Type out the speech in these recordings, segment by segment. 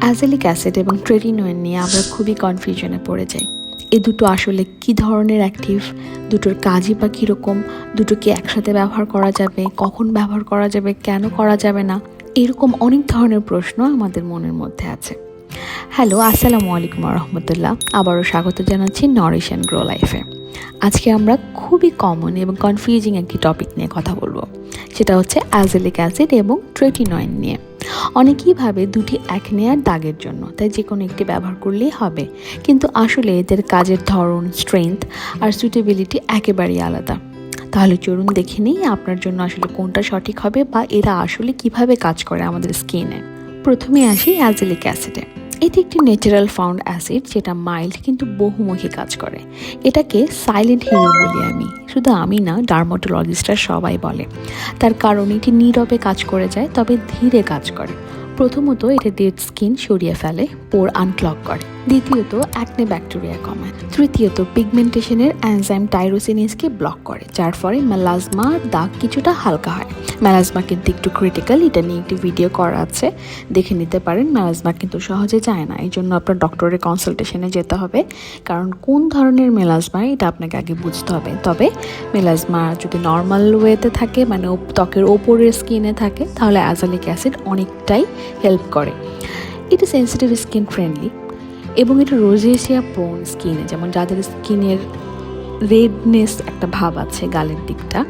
Azelaic acid এবং ট্রেটিনোয়েন নিয়ে আমরা খুবই কনফিউশনে পড়ে যাই। এ দুটো আসলে কি ধরনের অ্যাক্টিভ দুটোর কাজই বা কীরকম? দুটোকে একসাথে ব্যবহার করা যাবে? কখন ব্যবহার করা যাবে? কেন করা যাবে না? এরকম অনেক ধরনের প্রশ্ন আমাদের মনের মধ্যে আছে। হ্যালো আসসালামু আলাইকুম রহমতুল্লাহ। আবারও স্বাগত জানাচ্ছি নরিশ অ্যান্ড গ্রো লাইফে আজকে আমরা খুবই কমন এবং কনফিউজিং একটি টপিক নিয়ে কথা বলব। সেটা হচ্ছে অ্যাজেলিক অ্যাসিড এবং ট্রেটিনয়েন নিয়ে। অনেকেই ভাবে দুটি এক নেয়ার দাগের জন্য, তাই যে কোনো একটি ব্যবহার করলেই হবে। কিন্তু আসলে এদের কাজের ধরন স্ট্রেংথ আর সুটেবিলিটি একেবারেই আলাদা। তাহলে চলুন দেখে নিই আপনার জন্য আসলে কোনটা সঠিক হবে বা এরা আসলে কীভাবে কাজ করে আমাদের স্কিনে প্রথমে আসি অ্যাজেলিক অ্যাসিডে। এটি একটি ন্যাচারাল ফাউন্ড অ্যাসিড যেটা মাইল্ড কিন্তু বহুমুখী কাজ করে। এটাকে সাইলেন্ট হিরো বলি আমি। শুধু আমি না ডার্মাটোলজিস্টরা সবাই বলে। তার কারণ এটি নীরবে কাজ করে যায়, তবে ধীরে কাজ করে। প্রথমত এটা ডেড স্কিন সরিয়ে ফেলে পোর আনক্লক করে। দ্বিতীয়ত অ্যাকনে ব্যাকটেরিয়া কমায়। তৃতীয়ত পিগমেন্টেশনের অ্যানজাইম টাইরোসিনিসকে ব্লক করে, যার ফলে মেলাজমা দাগ কিছুটা হালকা হয়। মেলাজমা কিন্তু একটু ক্রিটিক্যাল এটা নিয়ে একটি ভিডিও করা আছে। দেখে নিতে পারেন ম্যালাজমা কিন্তু সহজে যায় না। এই জন্য আপনার ডক্টরের কনসালটেশনে যেতে হবে। কারণ কোন ধরনের মেলাজমা এটা আপনাকে আগে বুঝতে হবে। তবে মেলাজমা যদি নর্মাল ওয়েতে থাকে মানে ত্বকের ওপরের স্কিনে থাকে, তাহলে অ্যাজালিক অ্যাসিড অনেকটাই হেল্প করে। এটা সেন্সিটিভ স্কিন ফ্রেন্ডলি এবং এটা রোজেশিয়া পোন স্কিনে যেমন যাদের স্কিনের রেডনেস একটা ভাব আছে গালের দিকটা,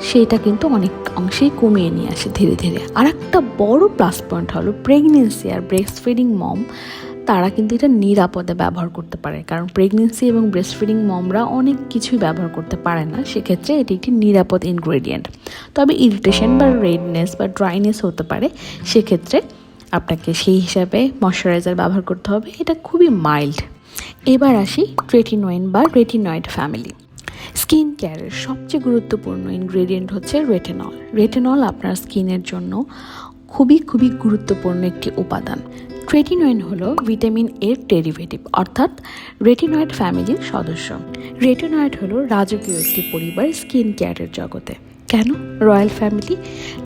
সেটা কিন্তু অনেক অংশেই কমিয়ে নিয়ে আসে ধীরে ধীরে। আর একটা বড় প্লাস পয়েন্ট হলো প্রেগনেন্সি আর ব্রেস্ট ফিডিং মম তারা কিন্তু এটা নিরাপদে ব্যবহার করতে পারে। কারণ প্রেগনেন্সি এবং ব্রেস্ট ফিডিং মমরা অনেক কিছুই ব্যবহার করতে পারে না, সেক্ষেত্রে এটি একটি নিরাপদ ইনগ্রেডিয়েন্ট তবে ইরিটেশন বা রেডনেস বা ড্রাইনেস হতে পারে, সেক্ষেত্রে আপনাকে সেই হিসাবে ময়শ্চারাইজার ব্যবহার করতে হবে। এটা খুবই মাইল্ড এবার আসি ট্রেটিনোয়েন বা রেটিনয়েড ফ্যামিলি স্কিন কেয়ারের সবচেয়ে গুরুত্বপূর্ণ ইনগ্রেডিয়েন্ট হচ্ছে রেটেনল রেটেনল আপনার স্কিনের জন্য খুবই খুবই গুরুত্বপূর্ণ একটি উপাদান। ট্রেটিনয়েন হলো ভিটামিন এর ডেরিভেটিভ অর্থাৎ রেটিনয়েড ফ্যামিলির সদস্য। রেটিনয়েড হলো রাজকীয় একটি পরিবার স্কিন কেয়ারের জগতে। কেন? Royal family.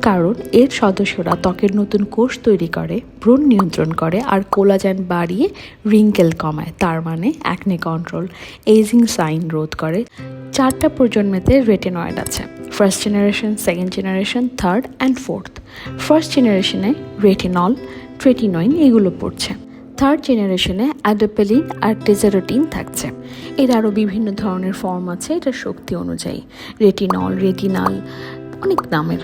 কারণ এর সদস্যরা ত্বকের নতুন কোষ তৈরি করে ব্রণ নিয়ন্ত্রণ করে আর কোলাজেন বাড়িয়ে রিঙ্কেল কমায়, তার মানে অ্যাকনে কন্ট্রোল এজিং সাইন রোধ করে। চারটা প্রজন্মেতে রেটেনয়েড আছে first generation second generation third and fourth first জেনারেশনে রেটিনল ট্রেটিনয়েন এগুলো পড়ছে। থার্ড জেনারেশনে অ্যাডোপেলিন আর টেজারোটিন থাকছে। এর আরও বিভিন্ন ধরনের ফর্ম আছে, এটা শক্তি অনুযায়ী। রেটিনল রেটিনাল অনেক নামের।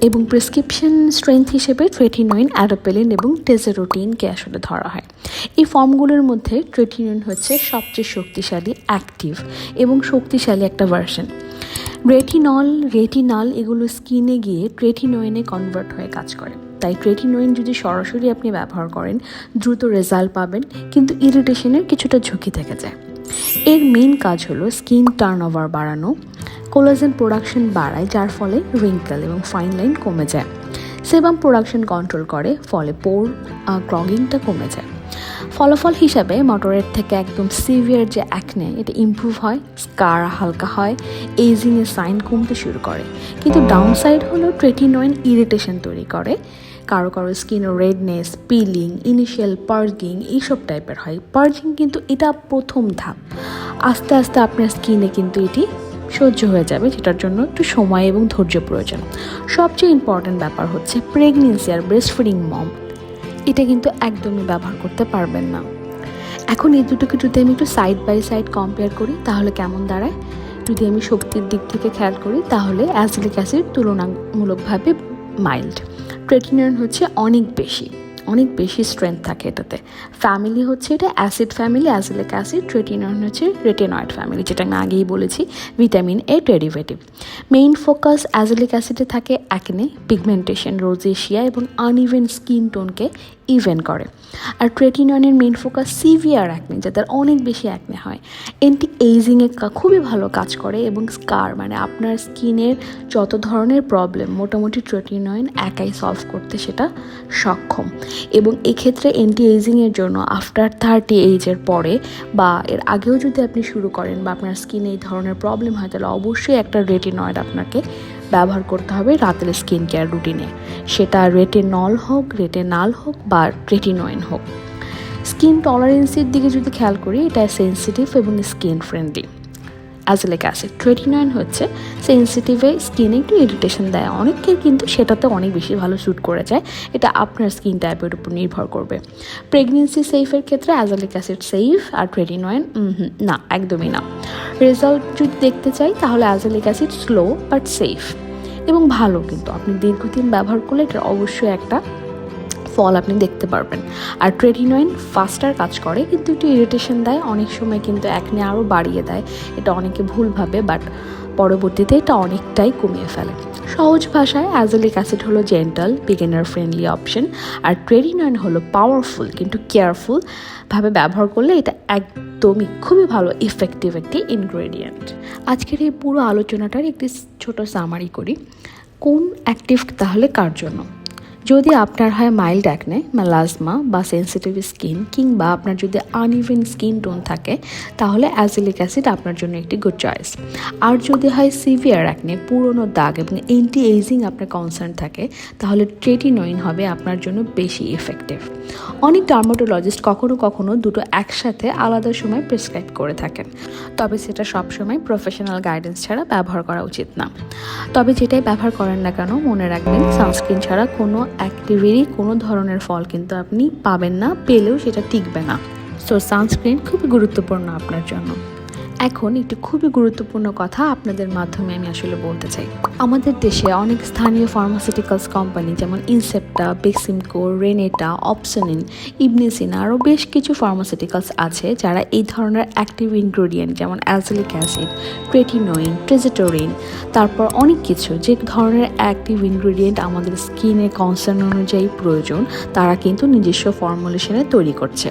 এবং প্রেসক্রিপশন স্ট্রেংথ হিসেবে ট্রেটিনোইন অ্যাডোপেলিন এবং টেজারোটিনকে আসলে ধরা হয়। এই ফর্মগুলোর মধ্যে ট্রেটিনোইন হচ্ছে সবচেয়ে শক্তিশালী অ্যাক্টিভ এবং শক্তিশালী একটা ভার্সন রেটিনল রেটিনাল এগুলো স্কিনে গিয়ে ট্রেটিনোয়েনে কনভার্ট হয়ে কাজ করে। তাই ট্রেটিনোইন যদি সরাসরি আপনি ব্যবহার করেন, দ্রুত রেজাল্ট পাবেন, কিন্তু ইরিটেশনের কিছুটা ঝুঁকি থেকে যায়। এর মেন কাজ হলো স্কিন টার্ন ওভার বাড়ানো কোলাজেন প্রোডাকশন বাড়ায়, যার ফলে রিঙ্কেল এবং ফাইন লাইন কমে যায়। সেবাম প্রোডাকশন কন্ট্রোল করে, ফলে পোর ক্লগিংটা কমে যায়। ফলাফল হিসাবে মোটরের থেকে একদম সিভিয়ার যে অ্যাকনে এটা ইম্প্রুভ হয় স্কার হালকা হয় এজিংয়ের সাইন কমতে শুরু করে। কিন্তু ডাউন সাইড হলো ট্রেটিনোয়েন ইরিটেশন তৈরি করে। কারও কারও skin redness peeling initial purging এইসব টাইপের হয়। পার্জিং কিন্তু এটা প্রথম ধাপ। আস্তে আস্তে আপনার স্কিনে কিন্তু এটি সহ্য হয়ে যাবে যেটার জন্য একটু সময় এবং ধৈর্য প্রয়োজন। সবচেয়ে ইম্পর্ট্যান্ট ব্যাপার হচ্ছে প্রেগনেন্সি আর ব্রেস্ট ফিডিং মম এটা কিন্তু একদমই ব্যবহার করতে পারবেন না। এখন এই দুটোকে যদি আমি একটু সাইড বাই সাইড কম্পেয়ার করি, তাহলে কেমন দাঁড়ায়? যদি আমি শক্তির দিক থেকে খেয়াল করি, তাহলে অ্যাসিলিক অ্যাসিড তুলনামূলকভাবে মাইল্ড ট্রেটিনিয়ন হচ্ছে অনেক বেশি। অনেক বেশি স্ট্রেংথ থাকে এটাতে। ফ্যামিলি হচ্ছে এটা acid family azelaic acid retinoid হচ্ছে রেটেনয়েড ফ্যামিলি যেটা আমি আগেই বলেছি vitamin A derivative main focus azelaic অ্যাসিডে থাকে অ্যাকনে পিগমেন্টেশন রোজেশিয়া এবং আনইভেন স্কিন টোনকে ইভেন করে। আর ট্রেটিনয়েনের মেন ফোকাস সিভিয়ার অ্যাকনে যাদের অনেক বেশি অ্যাকনে হয়। এন্টি এইজিংয়ে খুবই ভালো কাজ করে এবং স্কার মানে আপনার স্কিনের যত ধরনের প্রবলেম মোটামুটি ট্রেটিনয়েন একাই সলভ করতে সেটা সক্ষম। এবং এক্ষেত্রে অ্যান্টি এজিংয়ের জন্য আফটার থার্টি এইজের পরে বা এর আগেও যদি আপনি শুরু করেন বা আপনার স্কিনে এই ধরনের প্রবলেম হয়, তাহলে অবশ্যই একটা রেটিনয়েড আপনাকে ব্যবহার করতে হবে রাতের স্কিন কেয়ার রুটিনে। সেটা রেটেনল হোক, রেটেনাল হোক বা রেটিনোয়েন হোক। স্কিন টলারেন্সের দিকে যদি খেয়াল করি, এটা সেন্সিটিভ এবং skin friendly. Azelaic acid tretinoin হচ্ছে সেন্সিটিভে স্কিনে একটু ইরিটেশন দেয়। অনেকের কিন্তু সেটাতে অনেক বেশি ভালো শ্যুট করে যায়। এটা আপনার স্কিন টাইপের উপর নির্ভর করবে। প্রেগনেন্সি সেফের ক্ষেত্রে অ্যাজেলিক অ্যাসিড সেফ আর ট্রেটিনয়েন না, একদমই না। রেজাল্ট যদি দেখতে চাই, তাহলে azelaic acid slow but safe এবং ভালো কিন্তু। আপনি দীর্ঘদিন ব্যবহার করলে এটার অবশ্যই একটা ফল আপনি দেখতে পারবেন। আর ট্রেটিনয়েন ফাস্টার কাজ করে, কিন্তু একটু ইরিটেশন দেয়। অনেক সময় কিন্তু একনে আরও বাড়িয়ে দেয়। এটা অনেকে ভুল ভাবে বাট পরবর্তীতে এটা অনেকটাই কমিয়ে ফেলে। সহজ ভাষায় অ্যাজেলিক অ্যাসিড হলো জেন্টাল বিগিনার ফ্রেন্ডলি অপশন আর ট্রেডিনয়েন হলো পাওয়ারফুল কিন্তু কেয়ারফুলভাবে ব্যবহার করলে এটা একদমই খুবই ভালো ইফেক্টিভ একটি ইনগ্রেডিয়েন্ট আজকের এই পুরো আলোচনাটার একটি ছোট সামারি করি। কোন অ্যাক্টিভ তাহলে কার জন্য? যদি আপনার হয় মাইল্ড অ্যাকনে মেলাজমা বা সেন্সিটিভ স্কিন কিংবা আপনার যদি আনইভেন স্কিন টোন থাকে, তাহলে অ্যাজিলিক অ্যাসিড আপনার জন্য একটি গুড চয়েস আর যদি হয় সিভিয়ার অ্যাকনে পুরনো দাগ এবং এন্টি এইজিং আপনার কনসার্ন থাকে, তাহলে ট্রেটিনোইন হবে আপনার জন্য বেশি এফেক্টিভ অনেক ডার্মাটোলজিস্ট কখনো কখনো দুটো একসাথে আলাদা সময় প্রেসক্রাইব করে থাকেন। তবে সেটা সবসময় প্রফেশনাল গাইডেন্স ছাড়া ব্যবহার করা উচিত না। তবে যেটাই ব্যবহার করেন না কেন, মনে রাখবেন সানস্ক্রিন ছাড়া কোনো অ্যাক্টিভেরই কোনো ধরনের ফল কিন্তু আপনি পাবেন না, পেলেও সেটা টিকবে না। সো সানস্ক্রিন খুবই গুরুত্বপূর্ণ আপনার জন্য। এখন একটি খুবই গুরুত্বপূর্ণ কথা আপনাদের মাধ্যমে আমি আসলে বলতে চাই। আমাদের দেশে অনেক স্থানীয় ফার্মাসিউটিক্যালস কোম্পানি যেমন ইনসেপ্টা বেক্সিমকো রেনেটা অপসনিন ইবনিসিন আরও বেশ কিছু ফার্মাসিউটিক্যালস আছে যারা এই ধরনের অ্যাক্টিভ ইনগ্রেডিয়েন্ট যেমন অ্যালসিলিক অ্যাসিড ট্রেটিনোইন ট্রেজেটোরিন তারপর অনেক কিছু যে ধরনের অ্যাক্টিভ ইনগ্রেডিয়েন্ট আমাদের স্কিনের কনসার্ন অনুযায়ী প্রয়োজন, তারা কিন্তু নিজস্ব ফর্মুলেশনে তৈরি করছে,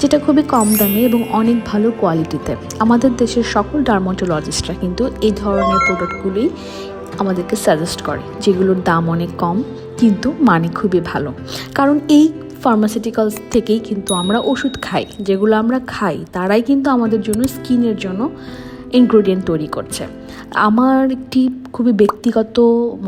যেটা খুবই কম দামে এবং অনেক ভালো কোয়ালিটিতে আমাদের দেশের সকল ডার্মাটোলজিস্টরা কিন্তু এই ধরনের প্রোডাক্টগুলি আমাদেরকে সাজেস্ট করে, যেগুলোর দাম অনেক কম, কিন্তু মানে খুবই ভালো। কারণ এই ফার্মাসিউটিক্যালস থেকেই কিন্তু আমরা ওষুধ খাই, যেগুলো আমরা খাই, তারাই কিন্তু আমাদের জন্য স্কিনের জন্য ইনগ্রেডিয়েন্ট তৈরি করছে। আমার একটি খুবই ব্যক্তিগত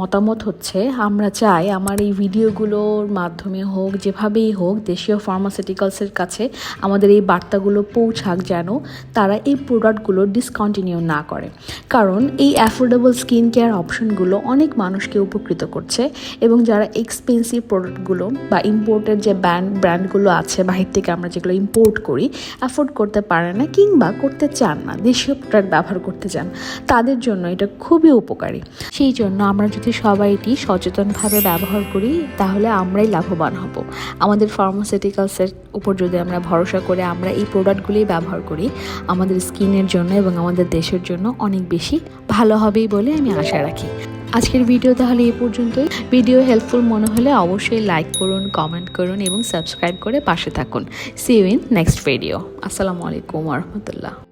মতামত হচ্ছে, আমরা চাই আমার এই ভিডিওগুলোর মাধ্যমে হোক, যেভাবেই হোক, দেশীয় ফার্মাসিউটিক্যালসের কাছে আমাদের এই বার্তাগুলো পৌঁছাক যেন তারা এই প্রোডাক্টগুলো ডিসকন্টিনিউ না করে। কারণ এই অ্যাফোর্ডেবল স্কিন কেয়ার অপশনগুলো অনেক মানুষকে উপকৃত করছে এবং যারা এক্সপেন্সিভ প্রোডাক্টগুলো বা ইম্পোর্টের যে ব্র্যান্ড ব্র্যান্ডগুলো আছে, বাহির থেকে আমরা যেগুলো ইম্পোর্ট করি অ্যাফোর্ড করতে পারে না কিংবা করতে চান না, দেশীয় প্রোডাক্ট ব্যবহার করতে চান, তাদের জন্য এটা খুবই উপকারী। সেই জন্য আমরা যদি সবাই এটি সচেতনভাবে ব্যবহার করি, তাহলে আমরাই লাভবান হব। আমাদের ফার্মাসিউটিক্যালসের উপর যদি আমরা ভরসা করে আমরা এই প্রোডাক্টগুলি ব্যবহার করি, আমাদের স্কিনের জন্য এবং আমাদের দেশের জন্য অনেক বেশি ভালো হবেই বলে আমি আশা রাখি। আজকের ভিডিও তাহলে এই পর্যন্তই। ভিডিও হেল্পফুল মনে হলে অবশ্যই লাইক করুন কমেন্ট করুন এবং সাবস্ক্রাইব করে পাশে থাকুন। See you in next video আসসালামু আলাইকুম রহমতুল্লাহ।